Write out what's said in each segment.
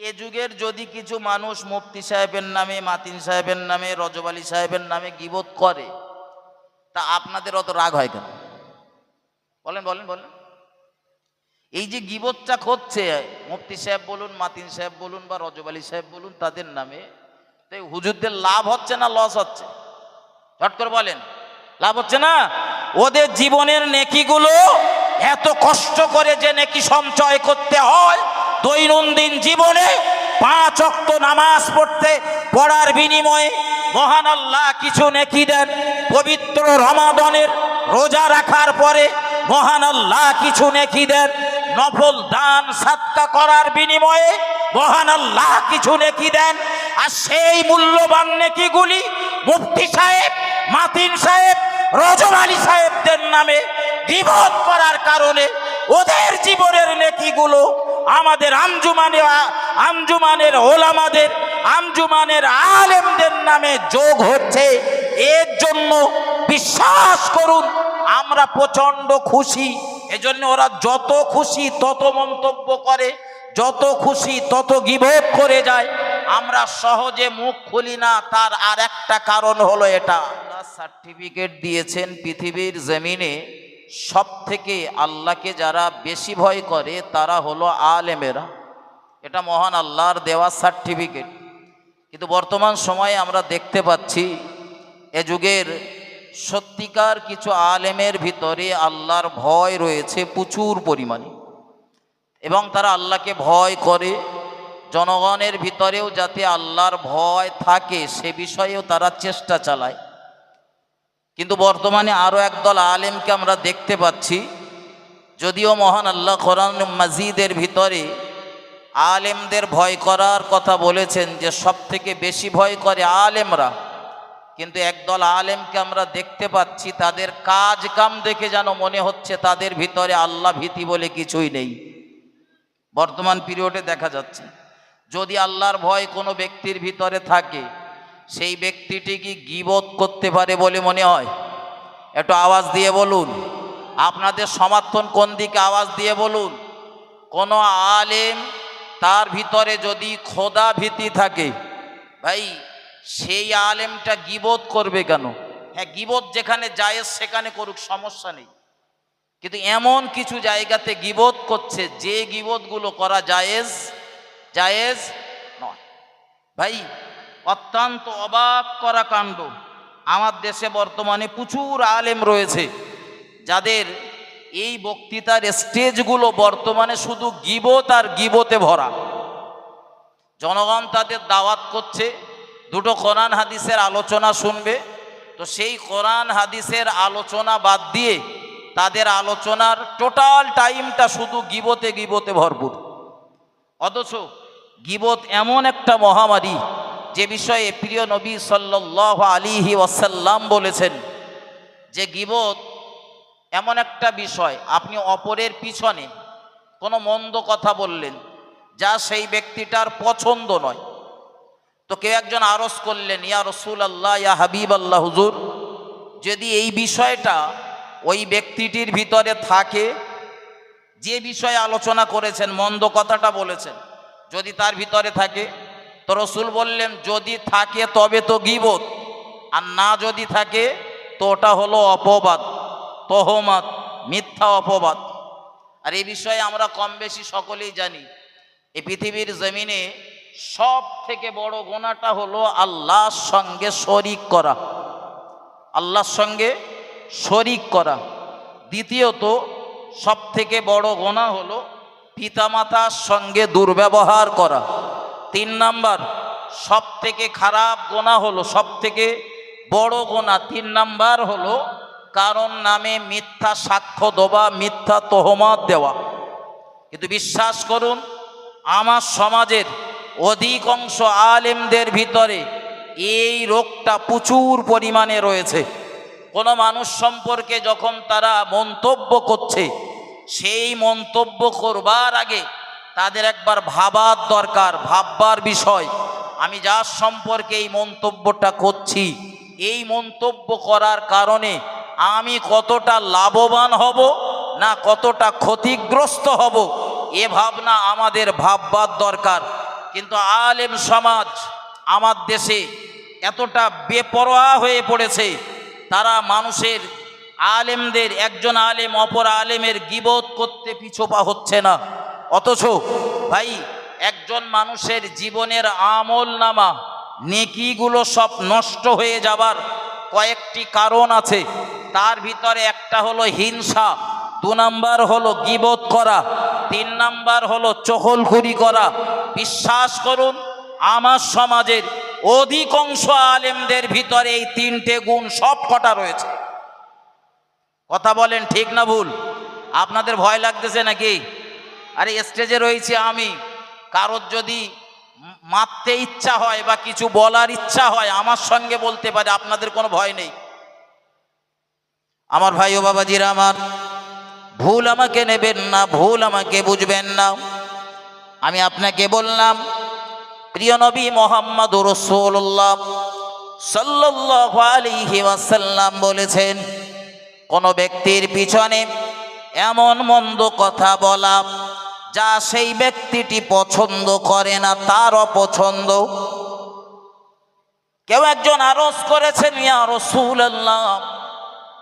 এ যুগের যদি কিছু মানুষ মুফতি সাহেবের নামে, মাতিন সাহেবের নামে, রজব আলী সাহেবের নামে গিবত করে, তা আপনাদের অত রাগ হয় কেন? বলেন বলেন বলেন। এই যে গিবতটা হচ্ছে মুফতি সাহেব বলুন, মাতিন সাহেব বলুন বা রজব আলী সাহেব বলুন তাদের নামে, তো এই হুজুরদের লাভ হচ্ছে না লস হচ্ছে? চট করে বলেন, লাভ হচ্ছে না? ওদের জীবনের নেকিগুলো এত কষ্ট করে যে নেকি সঞ্চয় করতে হয় দৈনন্দিন জীবনে পাঁচ অক্ত নামাজ পড়তে, পড়ার বিনিময়ে মহান আল্লাহ কিছু নেকি দেন। পবিত্র রমাদনের রোজা রাখার পরে মহান আল্লাহ কিছু নেকি দেন। নফল দান সাতকা করার বিনিময়ে মহান আল্লাহ কিছু নেকি দেন। আর সেই মূল্যবান নেকিগুলি মুফতি সাহেব, মাতিন সাহেব, রজব আলী সাহেবদের নামে বিপদ করার কারণে ওদের জীবনের নেকিগুলো আমাদের আমজুমানে আমজুমানের ওলামাদের আমজুমানের আলেমদের নামে যোগ হচ্ছে। এর জন্য বিশ্বাস করুন, আমরা প্রচণ্ড খুশি। এজন্য ওরা যত খুশি তত মন্তব্য করে, যত খুশি তত গিবোধ করে যায়। আমরা সহজে মুখ খুলি না, তার আর একটা কারণ হলো এটা। সার্টিফিকেট দিয়েছেন পৃথিবীর জমিনে সব থেকে আল্লাহকে যারা বেশি ভয় করে, তারা হলো আলেমেরা। এটা মহান আল্লাহর দেওয়া সার্টিফিকেট কিন্তু বর্তমান সময়ে আমরা দেখতে পাচ্ছি, এ যুগের সত্যিকার কিছু আলেমের ভিতরে আল্লাহর ভয় রয়েছে প্রচুর পরিমাণে। এবং তারা আল্লাহকে ভয় করে জনগণের ভিতরেও যাতে আল্লাহর ভয় থাকে, সে বিষয়েও তারা চেষ্টা চালায়। কিন্তু বর্তমানে আরও একদল আলেমকে আমরা দেখতে পাচ্ছি। যদিও মহান আল্লাহ কোরআন মাজিদের ভিতরে আলেমদের ভয় করার কথা বলেছেন যে সব থেকে বেশি ভয় করে আলেমরা। কিন্তু একদল আলেমকে আমরা দেখতে পাচ্ছি, তাদের কাজ কাম দেখে যেন মনে হচ্ছে তাদের ভিতরে আল্লাহ ভীতি বলে কিছুই নেই। বর্তমান পিরিয়ডে দেখা যাচ্ছে। যদি আল্লাহর ভয় কোনো ব্যক্তির ভিতরে থাকে, সেই ব্যক্তিটি কি গিবত করতে পারে বলে মনে হয়? একটু আওয়াজ দিয়ে বলুন। আপনাদের সমর্থন কোন দিকে? আওয়াজ দিয়ে বলুন। কোনো আলেম তার ভিতরে যদি খোদা ভীতি থাকে, ভাই, সেই আলেমটা গিবত করবে কেন? হ্যাঁ গিবত যেখানে জায়েজ সেখানে করুক, সমস্যা নেই। কিন্তু এমন কিছু জায়গাতে গিবত করছে, যে গিবতগুলো করা জায়েজ জায়েজ নয়। ভাই, অত্যন্ত অবাক করা কাণ্ড। আমার দেশে বর্তমানে প্রচুর আলেম রয়েছে, যাদের এই বক্তৃতার স্টেজগুলো বর্তমানে শুধু গিবত আর গিবতে ভরা। জনগণ তাদের দাওয়াত করছে, দুটো কোরআন হাদিসের আলোচনা শুনবে। তো সেই কোরআন হাদিসের আলোচনা বাদ দিয়ে তাদের আলোচনার টোটাল টাইমটা শুধু গিবতে গিবতে ভরপুর। অথচ গিবত এমন একটা মহামারী যে বিষয়ে প্রিয় নবী সাল্লাহ আলিহি ওয়াসাল্লাম বলেছেন যে গিবত এমন একটা বিষয়, আপনি অপরের পিছনে কোনো মন্দ কথা বললেন যা সেই ব্যক্তিটার পছন্দ নয়। তো কেউ একজন আরস করলেন, ইয়া রসুল আল্লাহ ইয়া হাবিব আল্লাহ হুজুর, যদি এই বিষয়টা ওই ব্যক্তিটির ভিতরে থাকে, যে বিষয়ে আলোচনা করেছেন, মন্দ কথাটা বলেছেন যদি তার ভিতরে থাকে। তো রসুল বললেন, যদি থাকে তবে তো গিবত, আর না যদি থাকে তো ওটা হলো অপবাদ, তহমাত, মিথ্যা অপবাদ। আর এই বিষয়ে আমরা কম বেশি সকলেই জানি, এই পৃথিবীর জমিনে সব থেকে বড় গোনাটা হলো আল্লাহর সঙ্গে শরিক করা। আল্লাহর সঙ্গে শরিক করা। দ্বিতীয়ত সব থেকে বড় গোনা হলো পিতামাতার সঙ্গে দুর্ব্যবহার করা। তিন নাম্বার সব থেকে খারাপ গোনা হলো সব থেকে বড় গোনা। তিন নাম্বার হলো, কারণ নামে মিথ্যা সাক্ষ্য দেওয়া, মিথ্যা তহমত দেওয়া। কিন্তু বিশ্বাস করুন, আমার সমাজের অধিকাংশ আলেমদের ভিতরে এই রোগটা প্রচুর পরিমাণে রয়েছে। কোনো মানুষ সম্পর্কে যখন তারা মন্তব্য করছে সেই মন্তব্য করবার আগে তাদের একবার ভাবার দরকার, ভাববার বিষয়। আমি যার সম্পর্কে এই মন্তব্যটা করছি, এই মন্তব্য করার কারণে আমি কতটা লাভবান হব না কতটা ক্ষতিগ্রস্ত হব, এ ভাবনা আমাদের ভাববার দরকার। কিন্তু আলেম সমাজ আমার দেশে এতটা বেপরোয়া হয়ে পড়েছে, তারা মানুষের আলেমদের, একজন আলেম অপর আলেমের গিবত করতে পিছোপা হচ্ছে না। অথচ ভাই, একজন মানুষের জীবনের আমল নামা, নেকিগুলো সব নষ্ট হয়ে যাবার কয়েকটি কারণ আছে। তার ভিতরে একটা হলো হিংসা, দু নাম্বার হলো গিবত করা, তিন নাম্বার হলো চহলখুরি করা। বিশ্বাস করুন, আমার সমাজের অধিকাংশ আলেমদের ভিতরে এই তিনটে গুণ সব কটা রয়েছে। কথা বলেন ঠিক না ভুল? আপনাদের ভয় লাগতেছে নাকি? আরে স্টেজে রয়েছি আমি। কারোর যদি মারতে ইচ্ছা হয় বা কিছু বলার ইচ্ছা হয়, আমার সঙ্গে বলতে পারে, আপনাদের কোনো ভয় নেই। আমার ভাই ও বাবাজিরা আমার, ভুল আমাকে নেবেন না, ভুল আমাকে বুঝবেন না। আমি আপনাকে বললাম, প্রিয় নবী মোহাম্মদ রসুল্লাহ সাল্লাল্লাহু আলাইহি ওয়াসাল্লাম বলেছেন কোন ব্যক্তির পিছনে এমন মন্দ কথা বলা যা সেই ব্যক্তিটি পছন্দ করে না, তার অপছন্দ। কেউ একজন আরজ করেছেন, ইয়া রাসূলুল্লাহ।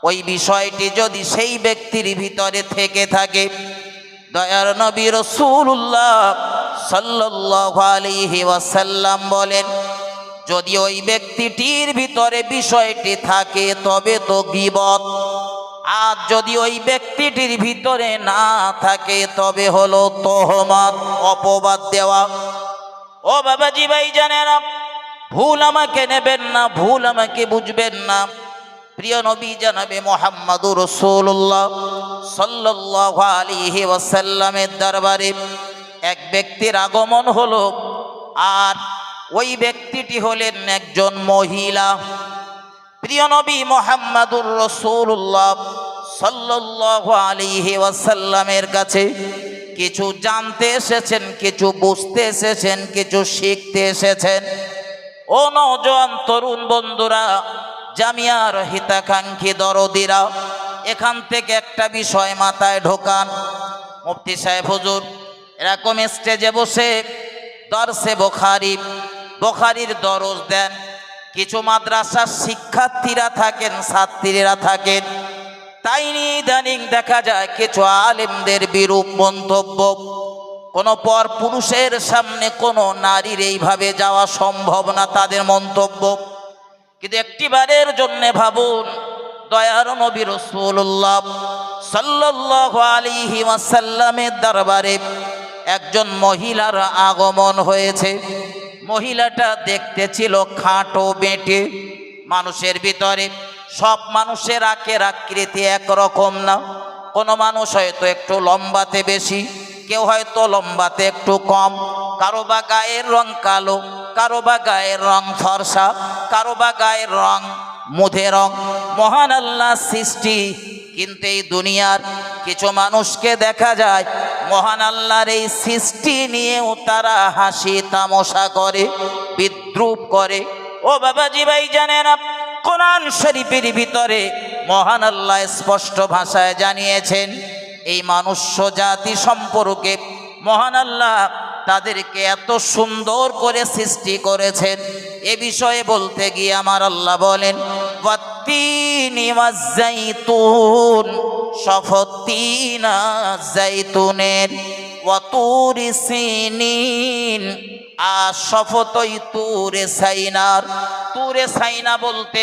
ওই বিষয়টি যদি সেই ব্যক্তির ভিতরে থেকে থাকে, দয়ার নবী রসুল্লাহ ওয়াসাল্লাম বলেন, যদি ওই ব্যক্তিটির ভিতরে বিষয়টি থাকে, তবে তো গিবত। আর যদি ওই ব্যক্তিটির ভিতরে না থাকে, তবে হলো তোহমাত, অপবাদ দেওয়া। ও বাবাজি ভাই জানেন ভুল আমাকে নেবেন না, ভুল আমাকে বুঝবেন না। প্রিয় নবী জানাবে মোহাম্মদুর রসুল্লাহ সাল্লাল্লাহু আলাইহি ওয়াসাল্লামের দরবারে এক ব্যক্তির আগমন হলো, আর ওই ব্যক্তিটি হলেন একজন মহিলা। প্রিয় নবী মোহাম্মদুর রসুল্লাহ সাল্লাল্লাহু আলাইহি ওয়াসাল্লামের কাছে কিছু জানতে এসেছেন, কিছু বুঝতে এসেছেন, কিছু শিখতে এসেছেন। ও নওজোয়ান তরুণ বন্ধুরা, জামিয়ার হিতাকাঙ্ক্ষী দরদিরা, এখান থেকে একটা বিষয় মাথায় ঢোকান। মুফতি সাহেব হুজুর, এরকম স্টেজে বসে দর্শে বোখারি, বোখারির দরজ দেন। কিছু মাদ্রাসার শিক্ষার্থীরা থাকেন, ছাত্রীরা থাকেন। তাই নিয়ে ইদানিং দেখা যায় কিছু আলেমদের বিরূপ মন্তব্য। কোনো পর পুরুষের সামনে কোনো নারীর এইভাবে যাওয়া সম্ভব না তাদের মন্তব্য। কিন্তু একটিবারের জন্য ভাবুন, দয়ার নবী রসুল্লাহ সাল্লাল্লাহু আলাইহি ওয়াসাল্লামের দরবারে একজন মহিলার আগমন হয়েছে। মহিলাটা দেখতে ছিল খাটো বেঁটে, মানুষের ভিতরে। সব মানুষের আকের আকৃতি একরকম না। কোনো মানুষ হয়তো একটু লম্বাতে বেশি, কেউ হয়তো লম্বাতে একটু কম। কারও বা গায়ের রং কালো, কারও বা গায়ের রং ফর্সা, কারও বা গায়ের রং মুধে রং। মহান আল্লাহ সৃষ্টি, কিন্তু এই দুনিয়ার কিছু মানুষকে দেখা যায়, মহান আল্লাহর এই সৃষ্টি নিয়েও তারা হাসি তামশা করে, বিদ্রুপ করে। ও বাবাজি ভাই জানেন কোরআন শরীফের ভিতরে মহান আল্লাহ স্পষ্ট ভাষায় জানিয়েছেন, এই মানুষ জাতি সম্পর্কে মহান আল্লাহ তাদেরকে এত সুন্দর করে সৃষ্টি করেছেন। এ বিষয়ে বলতে গিয়ে আমার আল্লাহ বলেন সফতিনা জাইতুনের তুরে সাইনার। তুরে সাইনা বলতে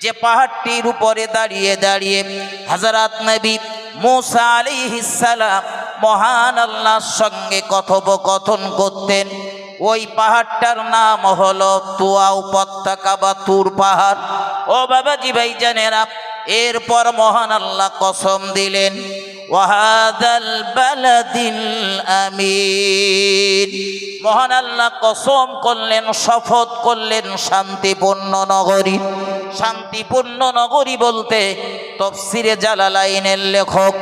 যে পাহাড়টির উপরে দাঁড়িয়ে দাঁড়িয়ে হাজারাত নবী মুসা আলাইহিস সালাম মহান আল্লাহর সঙ্গে কথোপকথন করতেন। ওই পাহাড়টার নাম হলো তুয়া উপত্যকা বা তুর পাহাড়। ও বাবাজি ভাই জানেরা এরপর মহান আল্লাহ কসম দিলেন মহান আল্লাহ কসম করলেন, শপথ করলেন শান্তিপূর্ণ নগরী। শান্তিপূর্ণ নগরী বলতে তফসিরে জালালাইনের লেখক।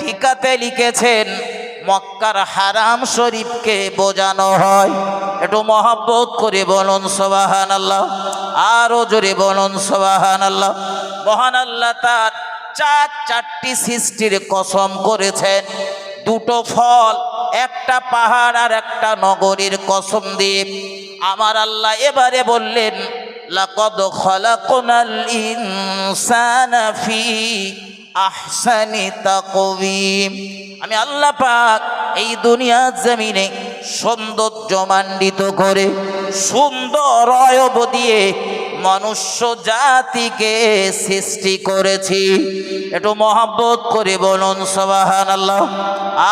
টিকাতে লিখেছেন, মক্কার হারাম শরীফকে বোঝানো হয়। একটু মহব্বত করে বলুন সোবাহান আল্লাহ আরও জোরে বলুন সোবাহান আল্লাহ মহান আল্লাহ তার চার চারটি সৃষ্টির কসম করেছেন। দুটো ফল, একটা পাহাড় আর একটা নগরীর কসম দিয়ে। আমার আল্লাহ এবারে বললেন, লাকদ খলাকনাল ইনসানা ফি আহসানি তাকওয়িম। আমি আল্লাহ পাক এই দুনিয়ার জমিনে সৌন্দর্য মান্ডিত করে, সুন্দর অয়ব দিয়ে মনুষ্য জাতিকে সৃষ্টি করেছি। একটু মহাব্বত করে বলুন সবাহান আল্লাহ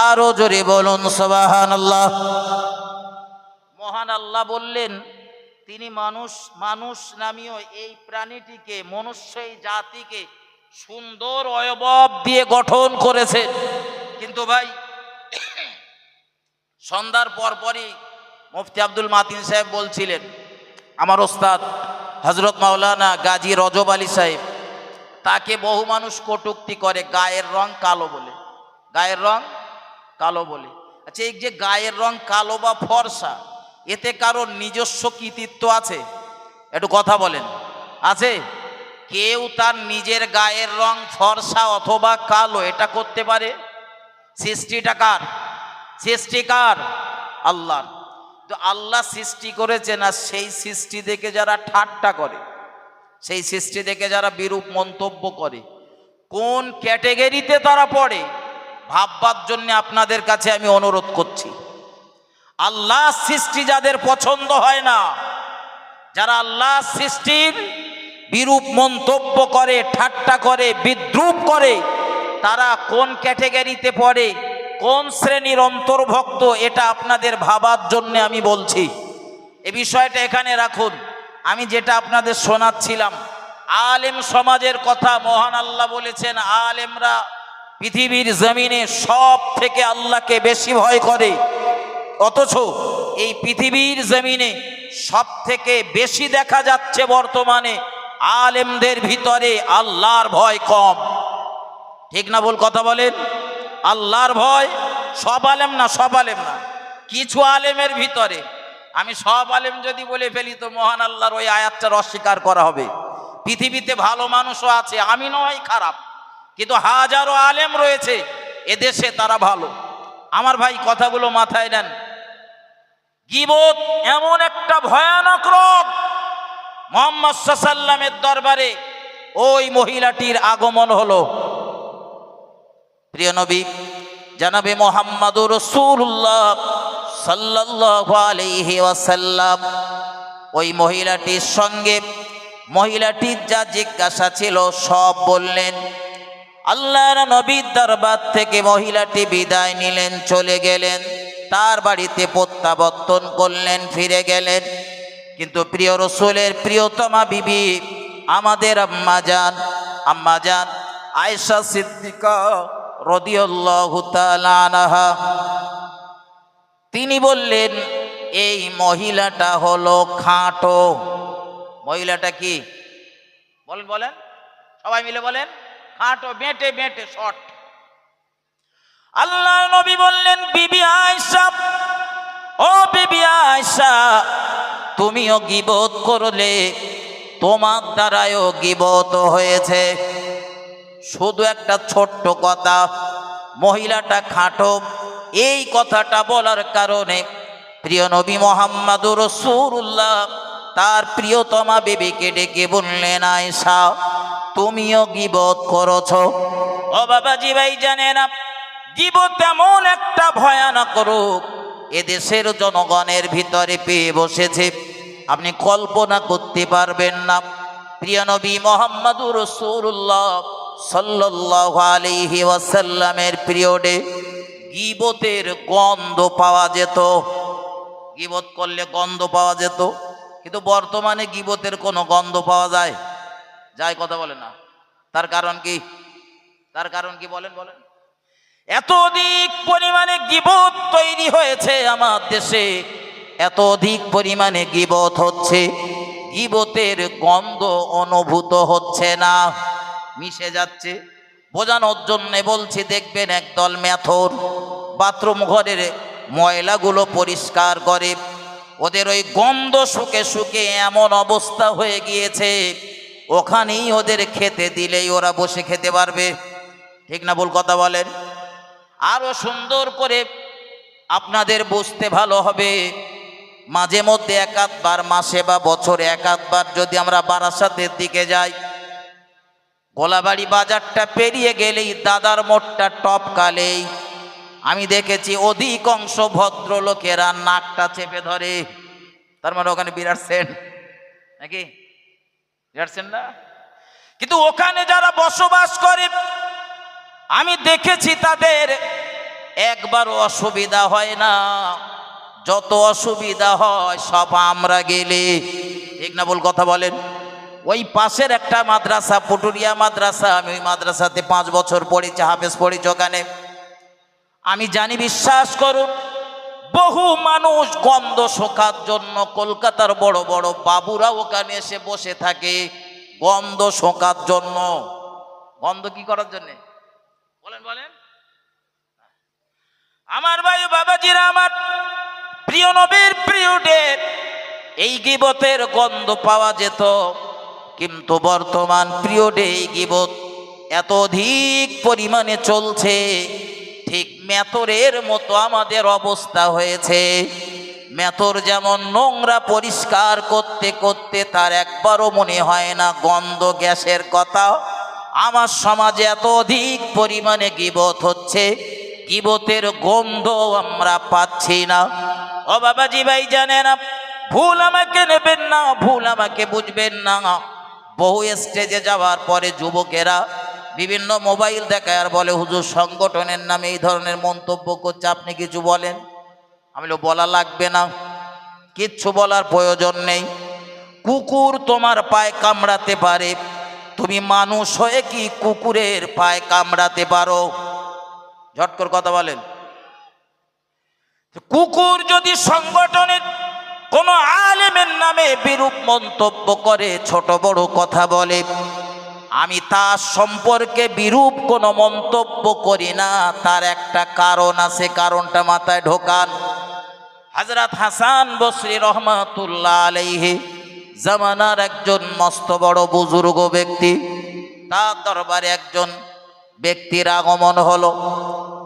আরও জোরে বলুন সবাহান আল্লাহ মহান আল্লাহ বললেন, তিনি মানুষ মানুষ নামীয় এই প্রাণীটিকে, মনুষ্য এই জাতিকে সুন্দর অয়বব দিয়ে গঠন করেছে। কিন্তু ভাই, সন্ধ্যার পরপরই মুফতি আব্দুল মাতিন সাহেব বলছিলেন, আমার ওস্তাদ হজরত মাওলানা গাজী রজব আলী সাহেব, তাকে বহু মানুষ কটুক্তি করে, গায়ের রং কালো বলে। গায়ের রং কালো বলে। আচ্ছা এই যে গায়ের রং কালো বা ফর্সা, এতে কারোর নিজস্ব কৃতিত্ব আছে? একটু কথা বলেন। আছে? কেউ তার নিজের গায়ের রং ফর্সা অথবা কালো, এটা করতে পারে? সৃষ্টিটা কার? সৃষ্টিকার আল্লাহর। তো আল্লাহ সৃষ্টি করেছেন আর সেই সৃষ্টি দেখে যারা ঠাট্টা করে, সেই সৃষ্টি দেখে যারা বিরূপ মন্তব্য করে, কোন ক্যাটেগরিতে তারা পড়ে, ভাববার জন্য আপনাদের কাছে আমি অনুরোধ করছি। আল্লাহ সৃষ্টি যাদের পছন্দ হয় না, যারা আল্লাহ সৃষ্টির বিরূপ মন্তব্য করে, ঠাট্টা করে, বিদ্রুপ করে, তারা কোন ক্যাটেগরিতে পড়ে, কোন শ্রেণির অন্তর্ভুক্ত, এটা আপনাদের ভাবার জন্য আমি বলছি। এ বিষয়টা এখানে রাখুন। আমি যেটা আপনাদের শোনাচ্ছিলাম, আলেম সমাজের কথা মহান আল্লাহ বলেছেন, আলেমরা পৃথিবীর জমিনে সব থেকে আল্লাহকে বেশি ভয় করে। অথচ এই পৃথিবীর জমিনে সব থেকে বেশি দেখা যাচ্ছে বর্তমানে আলেমদের ভিতরে আল্লাহর ভয় কম। ঠিক না বল কথা বলেন? আল্লাহর ভয় সব আলেম না, সব আলেম না। কিছু আলেমের ভিতরে, আমি সব আলেম যদি বলে ফেলি তো মহান আল্লাহর ওই আয়াতটার অস্বীকার করা হবে। পৃথিবীতে ভালো মানুষও আছে, আমি নয়, খারাপ। কিন্তু হাজারো আলেম রয়েছে, এদেশে তারা ভালো। আমার ভাই, কথাগুলো মাথায় নেন। গিবত এমন একটা ভয়ানক রোগ মোহাম্মদ সাল্লামের দরবারে ওই মহিলাটির আগমন হলো। প্রিয় নবী, জানাবে মোহাম্মদুর রসুল্লাহ সাল্লাল্লাহু আলাইহি ওয়াসাল্লাম, ওই মহিলাটির সঙ্গে মহিলাটির যা জিজ্ঞাসা ছিল সব বললেন, আল্লাহর নবীর দরবার থেকে মহিলাটি বিদায় নিলেন, চলে গেলেন, তার বাড়িতে প্রত্যাবর্তন করলেন, ফিরে গেলেন। কিন্তু প্রিয় রসুলের প্রিয়তমা বিবি, আমাদের আম্মা যান আম্মা যান আয়েশা সিদ্দিকা তিনি বললেন, এই মহিলাটা হলো খাটো। মহিলাটা কি? বলেন বলেন। সবাই মিলে বলেন, খাটো, বেঁটে বেঁটে, শর্ট। আল্লাহ নবী বললেন, বিবি আয়সা ও বিবি আয়সা তুমিও গিবত করলে তোমার দ্বারাও গিবত হয়েছে। শুধু একটা ছোট্ট কথা, মহিলাটা খাটো, এই কথাটা বলার কারণে প্রিয় নবী মোহাম্মদুর রসুল্লাহ তার প্রিয়তমা বেবিকে ডেকে বললেন আয়সা তুমিও গিবত করছ? ও বাবাজি ভাই জানে না, গিবত তেমন একটা ভয়ানক রোগ এদেশের জনগণের ভিতরে পেয়ে বসেছে। আপনি কল্পনা করতে পারবেন না। প্রিয় নবী মোহাম্মদুর রসুল্লাহ সাল্লাহ আলিহি ওয়াসাল্লামের পিরিয়ডে গিবতের গন্ধ পাওয়া যেত। গিবত করলে গন্ধ পাওয়া যেত, কিন্তু বর্তমানে গিবতের কোনো গন্ধ পাওয়া যায়। যায় কথা বলে না। তার কারণ কি? তার কারণ কি বলেন বলেন। এত অধিক পরিমাণে গিবত তৈরি হয়েছে আমার দেশে। এত অধিক পরিমাণে গিবত হচ্ছে। গিবতের গন্ধ অনুভূত হচ্ছে না। মিশে যাচ্ছে। বোঝানোর জন্যে বলছি, দেখবেন একদল ম্যাথর বাথরুম ঘরের ময়লাগুলো পরিষ্কার করে। ওদের ওই গন্ধ শুকে শুকে এমন অবস্থা হয়ে গিয়েছে, ওখানেই ওদের খেতে দিলেই ওরা বসে খেতে পারবে। ঠিক না বল কথা বলেন? আরও সুন্দর করে আপনাদের বুঝতে ভালো হবে। মাঝে মধ্যে এক আধবার মাসে বা বছরে এক আধবার যদি আমরা বারাসাতের দিকে যাই, গোলাবাড়ি বাজারটা পেরিয়ে গেলেই দাদার মোটটা টপকালেই। আমি দেখেছি অধিকাংশ ভদ্রলোকেরা নাকটা চেপে ধরে। তার মানে ওখানে বিরাট সেন। নাকি? বিরাট সেন না? কিন্তু ওখানে যারা বসবাস করে, আমি দেখেছি তাদের একবারও অসুবিধা হয় না। যত অসুবিধা হয়, সব আমরা গেলে। ঠিক না বল কথা বলেন? ওই পাশের একটা মাদ্রাসা পুটুরিয়া মাদ্রাসা, আমি ওই মাদ্রাসাতে পাঁচ বছর পড়েছি, হাফেজ পড়েছি ওখানে। আমি জানি, বিশ্বাস করুন, বহু মানুষ গন্ধ শোকার জন্য কলকাতার বড় বড় বাবুরা ওখানে এসে বসে থাকে। গন্ধ শোকার জন্য। গন্ধ কি করার জন্য? বলেন বলেন। আমার ভাই বাবাজিরা আমার প্রিয় নবীর প্রিয় ডেট। এই গিবতের গন্ধ পাওয়া যেত, কিন্তু বর্তমান প্রিয় ডে এই গিবত এত অধিক পরিমাণে চলছে, ঠিক মেতরের মতো আমাদের অবস্থা হয়েছে। মেতর যেমন নোংরা পরিষ্কার করতে করতে তার একবারও মনে হয় না গন্ধ গ্যাসের কথা। আমার সমাজে এত অধিক পরিমাণে গিবত হচ্ছে, গিবতের গন্ধ আমরা পাচ্ছি না। ও বাবাজি ভাই জানে না ভুল আমাকে নেবেন না, ভুল আমাকে বুঝবেন না। বহু স্টেজে যাওয়ার পরে যুবকেরা বিভিন্ন মোবাইল দেখায় আর বলে, হুজুর, সংগঠনের নামে এই ধরনের মন্তব্য করছে, আপনি কিছু বলেন? আমি বলা লাগবে না, কিচ্ছু বলার প্রয়োজন নেই। কুকুর তোমার পায়ে কামড়াতে পারে, তুমি মানুষ হয়ে কি কুকুরের পায়ে কামড়াতে পারো? ঝটকর কথা বলেন। কুকুর যদি সংগঠনের কোনো আলেমের নামে বিরূপ মন্তব্য করে, ছোট বড় কথা বলে, আমি তার সম্পর্কে বিরূপ কোনো মন্তব্য করি না, তার একটা কারণ আছে, কারণটা মাথায় ঢোকান। হজরত হাসান বসরি রহমাতুল্লাহ আলাইহি জামানার একজন মস্ত বড় বুজুর্গ ব্যক্তি, তার দরবারে একজন ব্যক্তির আগমন হলো।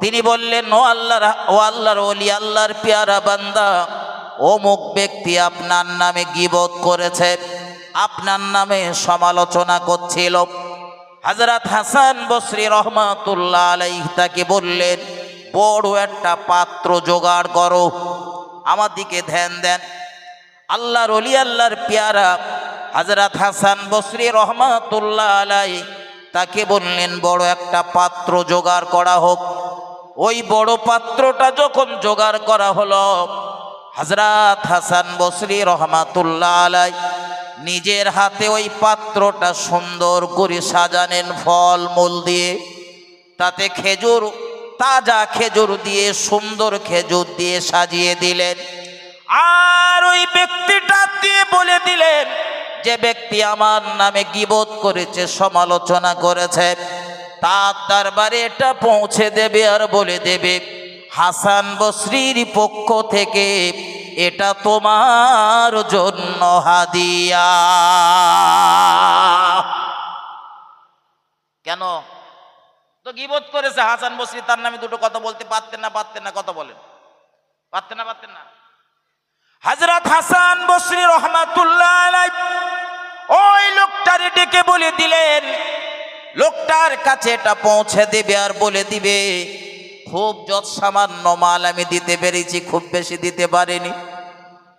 তিনি বললেন, ও আল্লাহর ও আল্লাহর ওলি, আল্লাহর পেয়ারা বান্দা, অমুক ব্যক্তি আপনার নামে গিবত করেছে, আপনার নামে সমালোচনা করছিল। হজরত হাসান বসরি রহমাতুল্লাহ আলাইহ তাকে বললেন, বড় একটা পাত্র জোগাড় করো, আমার দিকে ধ্যান দেন। আল্লাহর অলি আল্লাহর পেয়ারা হজরত হাসান বসরি রহমাতুল্লাহ আলাই তাকে বললেন, বড় একটা পাত্র জোগাড় করা হোক। ওই বড় পাত্রটা যখন জোগাড় করা হলো হজরত হাসান বসরি রহমাতুল্লাহ আলাই নিজের হাতে ওই পাত্রটা সুন্দর করে সাজানেন ফল মূল দিয়ে। তাতে খেজুর, তাজা খেজুর দিয়ে, সুন্দর খেজুর দিয়ে সাজিয়ে দিলেন। আর ওই ব্যক্তিটা দিয়ে বলে দিলেন? যে ব্যক্তি আমার নামে গিবোধ করেছে, সমালোচনা করেছে। তার দরবারে এটা পৌঁছে দেবে আর বলে দেবে, হাসান বসরির পক্ষ থেকে এটা তোমার জন্য হাদিয়া। কেন? তো গিবোধ করেছে হাসান বসরি, তার নামে দুটো কথা বলতে পারতেন না পারতেন না, কথা বলেন। পারতেন না পারতেন না। হজরত হাসান বসরি রহমাতুল্লাহ ওই লোকটারে ডেকে বলে দিলেন লোকটার কাছে এটা পৌঁছে দেবে আর বলে দিবে, খুব যত সামান্য মাল আমি দিতে পেরেছি, খুব বেশি দিতে পারিনি।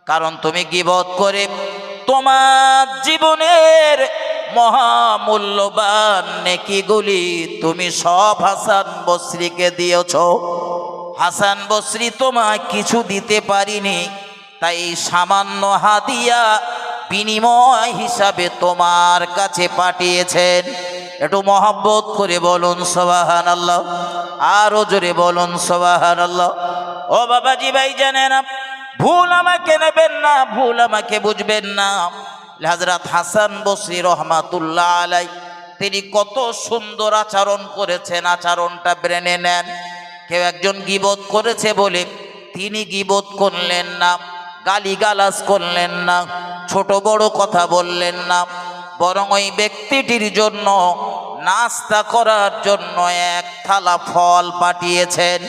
কারণ তুমি গিবত করে তোমার জীবনের মহামূল্যবান নেকিগুলি তুমি সব হাসান বসরিকে দিয়েছ। হাসান বসরি তোমায় কিছু দিতে পারিনি, তাই সামান্য হাদিয়া বিনিময় হিসাবে তোমার কাছে পাঠিয়েছেন। একটু মহব্বত করে বলুন সবাহান আল্লাহ আরও জোরে বলুন সবাহান আল্লাহ ও বাবাজি ভাই জানে না ভুল আমাকে নেবেন না, ভুল আমাকে বুঝবেন না। হাজরাত হাসান বসরি রহমাতুল্লাহ আলাই, তিনি কত সুন্দর আচরণ করেছেন, আচরণটা ব্রেনে নেন। কেউ একজন গিবত করেছে বলে তিনি গিবত করলেন না, গালিগালাজ করলেন না, ছোট বড় কথা বললেন না, বরং ওই ব্যক্তিটির জন্য নাস্তা করার জন্য এক থালা ফল পাঠিয়েছেন।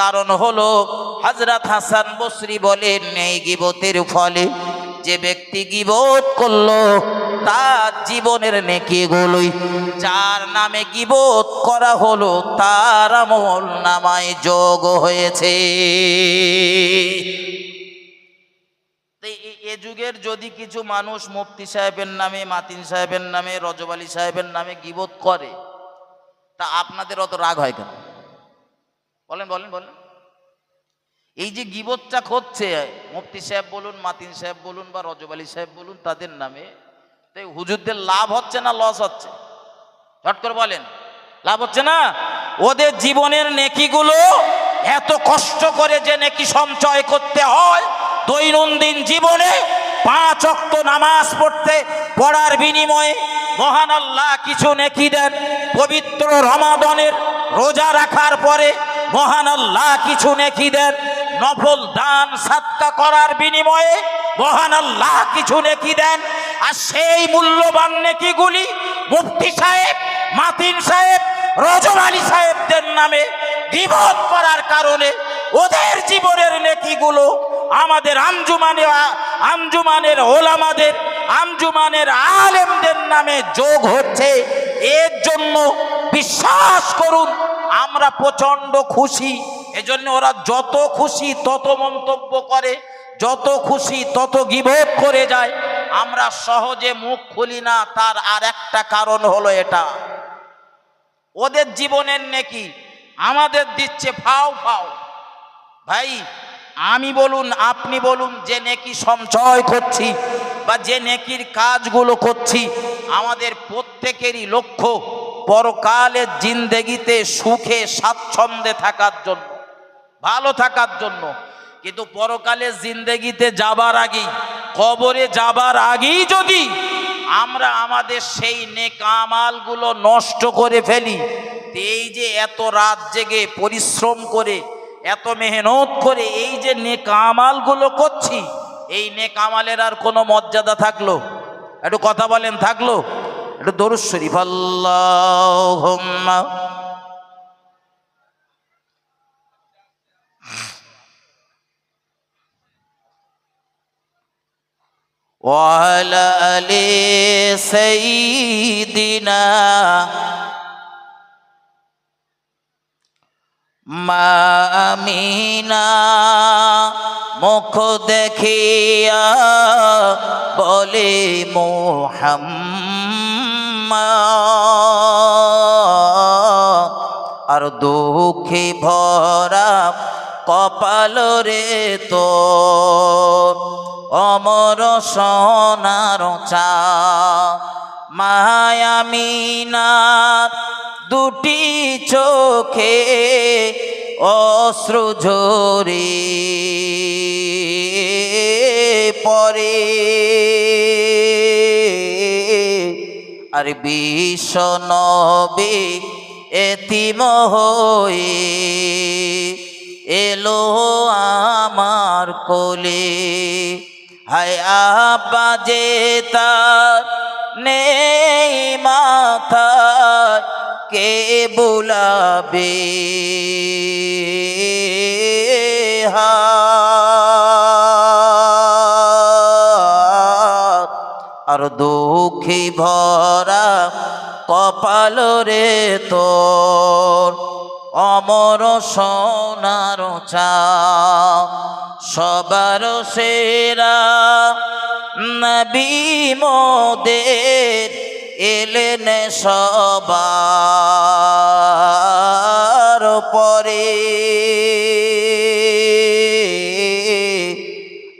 কারণ হলো হজরত হাসান বসরি বলেন, এই গিবতের ফলে যে ব্যক্তি গিবত করল, তার জীবনের নেকিগুলোই যার নামে গিবত করা হলো, তার আমল নামায় যোগ হয়েছে। এ- যুগের যদি কিছু মানুষ মুফতি সাহেবের নামে, মাতিন সাহেবের নামে, রজব আলী সাহেবের নামে গিবোধ করে, তা আপনাদের অত রাগ হয় কেন? বলেন বলেন বলেন। এই যে গিবতটা হচ্ছে মুফতি সাহেব বলুন, মাতিন সাহেব বলুন বা রজব আলী সাহেব বলুন, তাদের নামে তো এই হুজুরদের লাভ হচ্ছে না লস হচ্ছে? ঝট করে বলেন, লাভ হচ্ছে না? ওদের জীবনের নেকিগুলো এত কষ্ট করে যে নেকি সঞ্চয় করতে হয় দৈনন্দিন জীবনে পাঁচ অক্ত নামাজ পড়তে, পড়ার বিনিময়ে মহান আল্লাহ কিছু নেকি দেন। পবিত্র রমাদনের রোজা রাখার পরে মহান আল্লাহ কিছু নেকি দেন। নফল দান সাতকা করার বিনিময়ে মহান আল্লাহ কিছু নেকি দেন। আর সেই মূল্যবান নেকিগুলি মুফতি সাহেব, মাতিন সাহেব, রজব আলী সাহেবদের নামে বিপদ করার কারণে ওদের জীবনের নেকিগুলো আমাদের আঞ্জুমানে, আঞ্জুমানের ওলামাদের, আঞ্জুমানের আলেমদের নামে যোগ হচ্ছে। এর জন্য বিশ্বাস করুন, আমরা প্রচণ্ড খুশি। এজন্য ওরা যত খুশি তত মন্তব্য করে, যত খুশি তত গিবোধ করে যায়। আমরা সহজে মুখ খুলি না, তার আর একটা কারণ হলো এটা। ওদের জীবনের নেকি, আমাদের দিচ্ছে ফাও ফাও। ভাই, আমি বলুন, আপনি বলুন, যে নেকি সঞ্চয় করছি বা যে নেকির কাজগুলো করছি, আমাদের প্রত্যেকেরই লক্ষ্য পরকালের জিন্দেগিতে সুখে, স্বাচ্ছন্দ্যে থাকার জন্য, ভালো থাকার জন্য। কিন্তু পরকালের জিন্দেগিতে যাবার আগেই, কবরে যাবার আগেই যদি আমরা আমাদের সেই নেকামালগুলো নষ্ট করে ফেলি, এই যে এত রাত জেগে পরিশ্রম করে এত মেহনত করে এই যে নেকামালগুলো করছি এই নেকামালের আর কোনো মর্যাদা থাকলো একটু কথা বলেন থাকলো একটু দরুদ শরীফ আল্লাহুম্মা وعلى آل سيدنا মা আমিনা, মুখ দেখিয়া বলে মোহাম্মদ। আর দুঃখে ভরা কপাল রে তো অমর সোনার চা মায়ামিনার দুটি চোখে অশ্রু ঝরে পরে আর বিশ্বনবে এতিম হয়ে এলো আমার কোলে। হায় আব্বা যে তার নেই মাথা কে বুলাবে। আর দুঃখী ভরা কপাল রে তোর অমর সোনার সবার সেরা নবী মোদের এলেন সবার পরে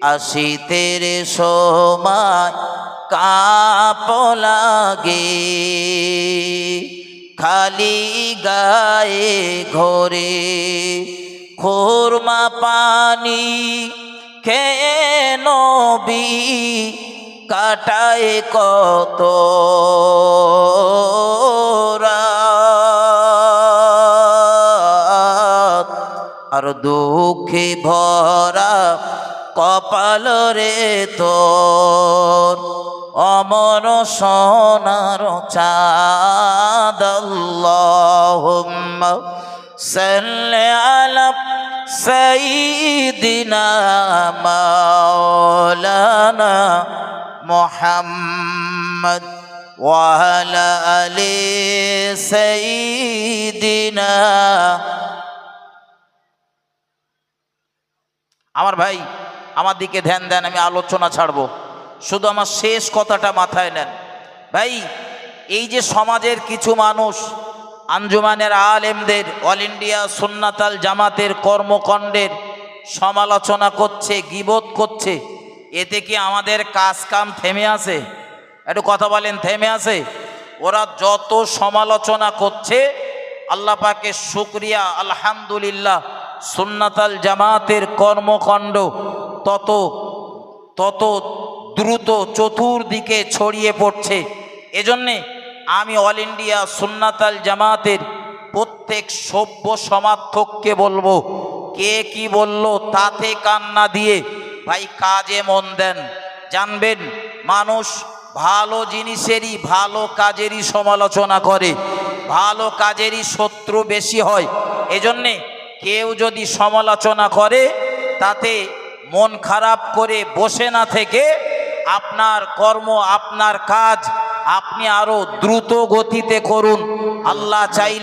আসিতের সময় কাপ লাগে খালি গায়ে ঘরে। খোরমা পানি কেন বি কাটায় কত আর দুঃখে ভরা কপাল রে তোর। অমর সোনার চাঁদল্লাহ সাল্লে আলা সাইদিনা মাওলানা محمد وعلى آل سيدنا আমার ভাই আমার দিকে ধ্যান দেন আমি আলোচনা ছাড়বো শুধু আমার শেষ কথাটা মাথায় নেন ভাই এই যে সমাজের কিছু মানুষ আঞ্জুমানের আলেমদের অল ইন্ডিয়া সুন্নাতাল জামাতের কর্মকাণ্ডের সমালোচনা করছে গিবত করছে এতে কি আমাদের কাজ কাম থেমে আছে? একটু কথা বলেন, থেমে আছে? ওরা যত সমালোচনা করছে, আল্লাহ পাকে শুক্রিয়া, আলহামদুলিল্লাহ সুন্নাতাল জামাতের কর্মকাণ্ড তত তত দ্রুত চতুর্দিকে ছড়িয়ে পড়ছে। এজন্যে আমি অল ইন্ডিয়া সুন্নাতাল জামাতের প্রত্যেক সভ্য সমার্থককে বলব, কে কি বলল তাতে কান্না দিয়ে ভাই, কাজে মন দেন। জানবেন, মানুষ ভালো জিনিসেরই, ভালো কাজেরই সমালোচনা করে। ভালো কাজেরই শত্রু বেশি হয়। এজন্যে কেউ যদি সমালোচনা করে, তাতে মন খারাপ করে বসে না থেকে, আপনার কর্ম, আপনার কাজ আপনি আরও দ্রুত গতিতে করুন। আল্লাহ চাইলে